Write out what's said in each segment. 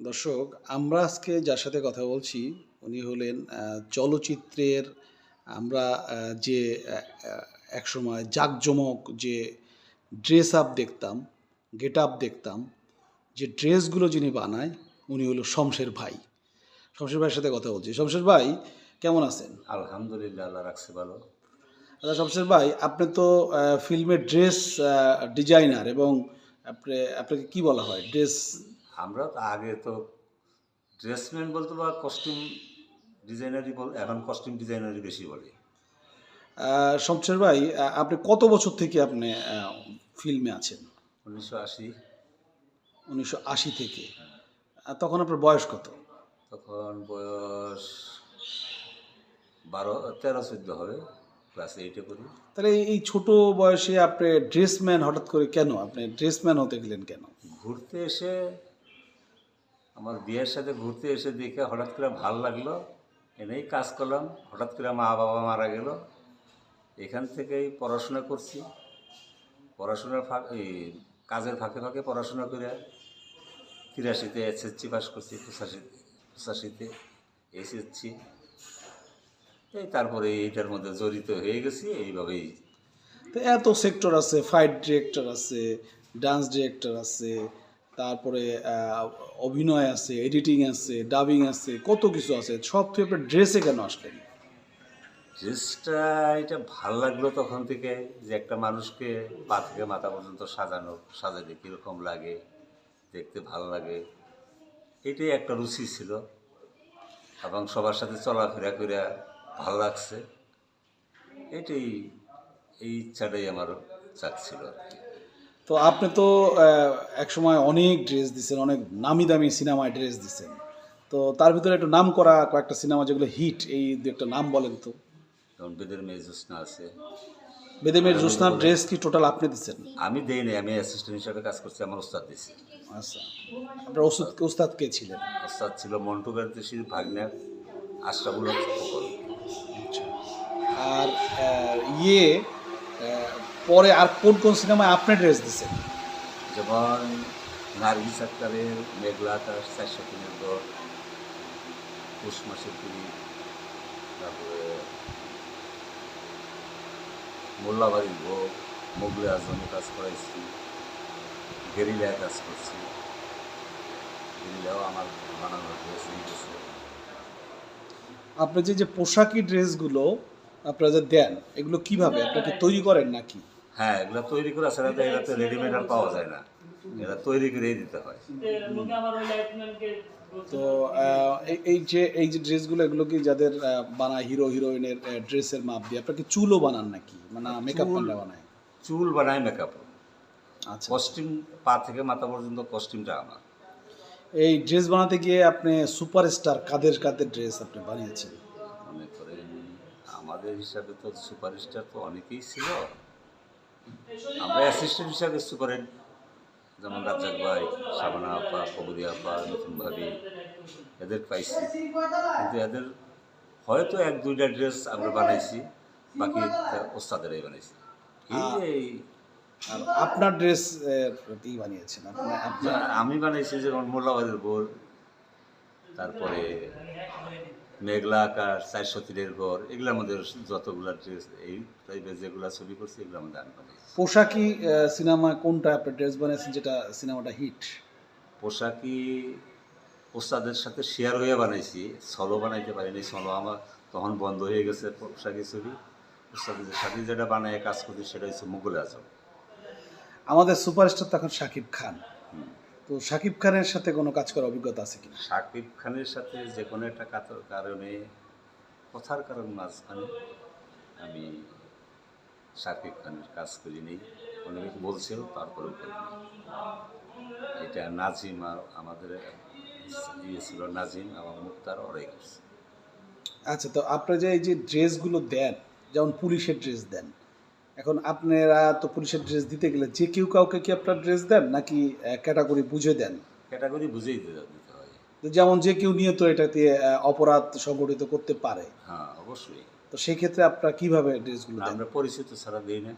দর্শক আমরা আজকে যার সাথে কথা বলছি উনি হলেন চলচ্চিত্রের আমরা যে একসময় জাঁকজমক যে ড্রেস আপ দেখতাম গেট আপ দেখতাম যে ড্রেসগুলো যিনি বানায় উনি হলো শমশের ভাই। শমশের ভাইয়ের সাথে কথা বলছি। শমশের ভাই কেমন আছেন? আলহামদুলিল্লাহ আল্লাহ রাখছে ভালো। আচ্ছা শমশের ভাই আপনি তো ফিল্মের ড্রেস ডিজাইনার এবং আপনি আপনাকে কি বলা হয়? ড্রেস আমরা তো আগে তো ড্রেসম্যান বলতে বা কস্টিউম ডিজাইনারই বল এখন কস্টিউম ডিজাইনারই বেশি বলে। শমশের ভাই আপনি কত বছর থেকে আপনি ফিল্মে আছেন? উনিশশো আশি। উনিশশো আশি থেকে। তখন আপনার বয়স কত? তখন বয়স বারো তেরো চোদ্দ হবে ক্লাস এইটে পড়ি। তাহলে এই ছোট বয়সে আপনি ড্রেসম্যান হঠাৎ করে কেন? আপনি ড্রেসম্যান হতে গেলেন কেন? ঘুরতে এসে আমার বিয়ের সাথে ঘুরতে এসে দেখে হঠাৎ করে ভালো লাগল। এনেই কাজ করলাম, হঠাৎ করে মা বাবা মারা গেল। এখান থেকেই পড়াশোনা করছি। পড়াশোনার ফাঁক, এই কাজের ফাঁকে ফাঁকে পড়াশোনা করে তিরাশিতে এসএসসি পাস করছি পঁচাশি পঁচাশিতে এসএসসি এই তারপরে এইটার মধ্যে জড়িত হয়ে গেছি, এইভাবেই। তো এত সেক্টর আছে ফাইট ডিরেক্টর আছে ডান্স ডিরেক্টর আছে তারপরে অভিনয় আছে এডিটিং আছে ডাবিং আছে, কত কিছু আছে, সব থেকে আপনি ড্রেসে কেন আসলেন ড্রেসটা এটা ভালো লাগল তখন থেকে যে একটা মানুষকে পা থেকে মাথা পর্যন্ত সাজানো সাজালে কীরকম লাগে, দেখতে ভালো লাগে, এটাই একটা রুচি ছিল। এবং সবার সাথে চলাফেরা করে ভালো লাগছে। এটাই, এই ইচ্ছাটাই আমার চাচ্ছিল আর কি। তো আপনি তো একসময় অনেক ড্রেস দিচ্ছেন অনেক নামি দামি সিনেমায় ড্রেস দিচ্ছেন তো তার ভিতরে একটু নাম করা কয়েকটা সিনেমা যেগুলো হিট এই দু একটা নাম বলেন তো। যেমন বেদের মেয়ে জ্যোৎস্না আছে। বেদেমের জ্যোৎস্নার ড্রেস কি টোটাল আপনি দিচ্ছেন? আমি দেইনি আমি অ্যাসিস্ট্যান্ট হিসাবে কাজ করছি আমার ওস্তাদ দিছি। আচ্ছা। আপনার ওষুধ ওস্তাদ কে ছিলেন? ওস্তাদ ছিল মন্টু গান্ধীর ভাগ্নে আশরাফুল আচ্ছা। আর ইয়ে পরে আর কোন কোন সিনেমায় আপনি ড্রেস দিচ্ছেন যেমন নার্গিস আক্তারের মেঘলা তার চারশো তিনের দর পুষ মাসের পুরী তারপরে মোল্লাবাড়ির ভোগ মোগলে আজমে কাজ করাইছি গেরিলায় কাজ করছি। গেরিলাও আমার বানানো ড্রেস আপনি যে যে পোশাকি ড্রেসগুলো আপনারা যে দেন এগুলো কীভাবে? আপনাকে তৈরি করেন নাকি? হ্যাঁ এগুলো তৈরি করা ছাড়া তো এগুলো তো রেডিমেড আর পাওয়া যায় না। এরা তৈরি করেই দিতে হয়। তো এই- এই যে এই যে ড্রেসগুলো এগুলো কি যাদের বানায় হিরো হিরোইনের ড্রেসের মাপ দিয়ে আপনাকে চুলও বানান নাকি? মানে মেকআপ বানায়? চুল বানায় মেকআপ আচ্ছা। কস্টিউম পা থেকে মাথা পর্যন্ত কস্টিউমটা আমার। এই ড্রেস বানাতে গিয়ে আপনি সুপারস্টার কাদের কাদের ড্রেস আপনি বানিয়েছেন? মনে করেন আমাদের হিসাবে তো সুপারস্টার তো অনেকেই ছিল। আমরা অ্যাসিস্ট্যান্ট হিসাবে সুপারের যেমন রাজ্জাক ভাই শাবানা আপা কবরী আপা নতুন ভাবি এদের পাইছি। কিন্তু এদের হয়তো এক দুইটা ড্রেস আমরা বানাইছি বাকি ওস্তাদেরাই বানাইছি। এই আপনার ড্রেস কি বানিয়েছেন আমি বানাইছি যেমন মোল্লাবাদের বোর তারপরে মেঘলা আকাশ চারশো তীরের ঘর এগুলোর মধ্যে যতগুলা ড্রেস এই টাইপের যেগুলা ছবি করছি এগুলোর মধ্যে আমি বানাইছি পোশাকি সিনেমা কোনটা আপনি ড্রেস বানিয়েছেন যেটা সিনেমাটা হিট পোশাকি ওস্তাদের সাথে শেয়ার হয়ে বানাইছি সলো বানাইতে পারিনি সলো আমার তখন বন্ধ হয়ে গেছে পোশাকি ছবি। ওস্তাদের সাথে যেটা বানায় কাজ করছি সেটা হচ্ছে মুঘল আজম। আমাদের সুপারস্টার তখন শাকিব খান। তো শাকিব খানের সাথে কোনো কাজ করার অভিজ্ঞতা আছে কিনা? শাকিব খানের সাথে যে কোনো একটা কারণে কথার কারণ মাঝখানে আমি শাকিব খানের কাজ করিনি অনেকে বলছিল তারপরেও করিনি এটা নাজিম আর আমাদের ইয়ে ছিল নাজিম আমার মুক্তার ওরাই করছে। আচ্ছা তো আপনারা যে এই যে ড্রেসগুলো দেন যেমন পুলিশের ড্রেস দেন এখন আপনারা তো পুলিশের ড্রেস দিতে গেলে যে কেউ কাউকে কি আপনার ড্রেস দেন নাকি ক্যাটাগরি বুঝে দেন? ক্যাটাগরি বুঝেই দিতে হয়। তো যেমন যে কেউ নিয়ত এটাতে আহ, অপরাধ সংগঠিত করতে পারে। হ্যাঁ অবশ্যই। তো সেই ক্ষেত্রে আপনারা কীভাবে ড্রেসগুলো আমরা পরিচিত ছাড়া দিই না।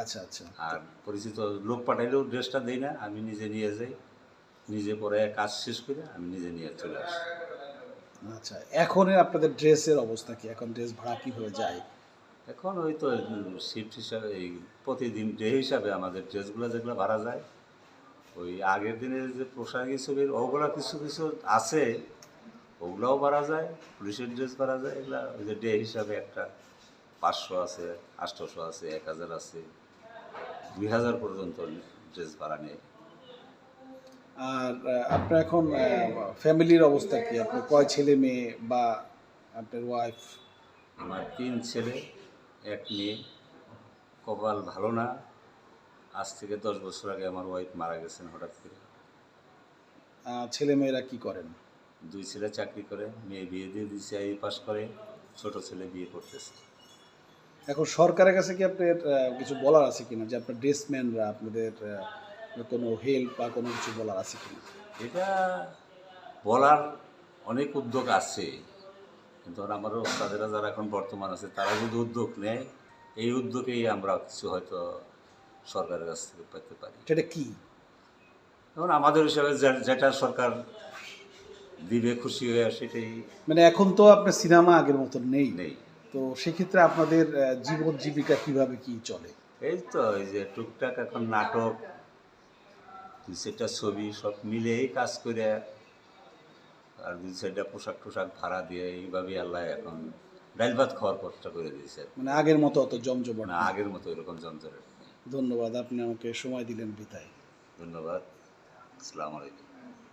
আচ্ছা আচ্ছা। আর পরিচিত লোক পাঠাইলেও ড্রেসটা দিই না আমি নিজে নিয়ে যাই। নিজে পরে কাজ শেষ করে আমি নিজে নিয়ে চলে আসি। আচ্ছা এখন আপনাদের ড্রেসের অবস্থা কি? এখন ড্রেস ভাড়া কীভাবে যায়? এখন ওই তো শিফট হিসাবে এই প্রতিদিন ডে হিসাবে আমাদের ড্রেসগুলো যেগুলো ভাড়া যায় ওই আগের দিনের যে পোশাক হিসেবে ওগুলো কিছু কিছু আছে ওগুলোও ভাড়া যায় পুলিশের ড্রেস ভাড়া যায় এগুলা ওই যে ডে হিসাবে একটা পাঁচশো আছে আটশোশো আছে এক হাজার আছে দুই হাজার পর্যন্ত ড্রেস ভাড়া নেয় আর আপনার এখন ফ্যামিলির অবস্থা কি? আপনার কয় ছেলে মেয়ে বা আপনার ওয়াইফ আমার তিন ছেলে এক মেয়ে। কপাল ভালো না। আজ থেকে দশ বছর আগে আমার ওয়াইফ মারা গেছেন হঠাৎ করে। ছেলে মেয়েরা কি করেন? দুই ছেলে চাকরি করে মেয়ে বিয়ে দিয়ে দিচ্ছে আই পাস করে ছোট ছেলে বিয়ে করতেছে। এখন সরকারের কাছে কি আপনার কিছু বলার আছে কিনা? যে আপনার ড্রেসম্যানরা আপনাদের কোনো হেল্প বা কোনো কিছু বলার আছে কিনা? এটা বলার অনেক উদ্যোগ আছে। কিন্তু আমারও তাদেরা যারা এখন বর্তমান আছে তারা যদি উদ্যোগ নেয় এই উদ্যোগেই আমরা কিছু হয়তো সরকারের কাছ থেকে পেতে পারি। সেটা কি? এখন আমাদের হিসাবে যেটা সরকার দিবে খুশি হয়ে সেটাই। মানে এখন তো আপনার সিনেমা আগের মতন নেই। নেই। তো সেক্ষেত্রে আপনাদের জীবন জীবিকা কীভাবে কি চলে? এই তো এই যে টুকটাক এখন নাটক সেটা ছবি সব মিলেই কাজ করে আর দুই চারটা পোশাক টোশাক ভাড়া দিয়ে এইভাবেই আল্লাহ এখন ডাইল ভাত খাওয়ার কষ্টটা করে দিয়েছে। মানে আগের মতো অত জমজমাট না। আগের মতো এরকম যন্ত্রের ধন্যবাদ আপনি আমাকে সময় দিলেন বিতায় ধন্যবাদ। আসসালামু আলাইকুম।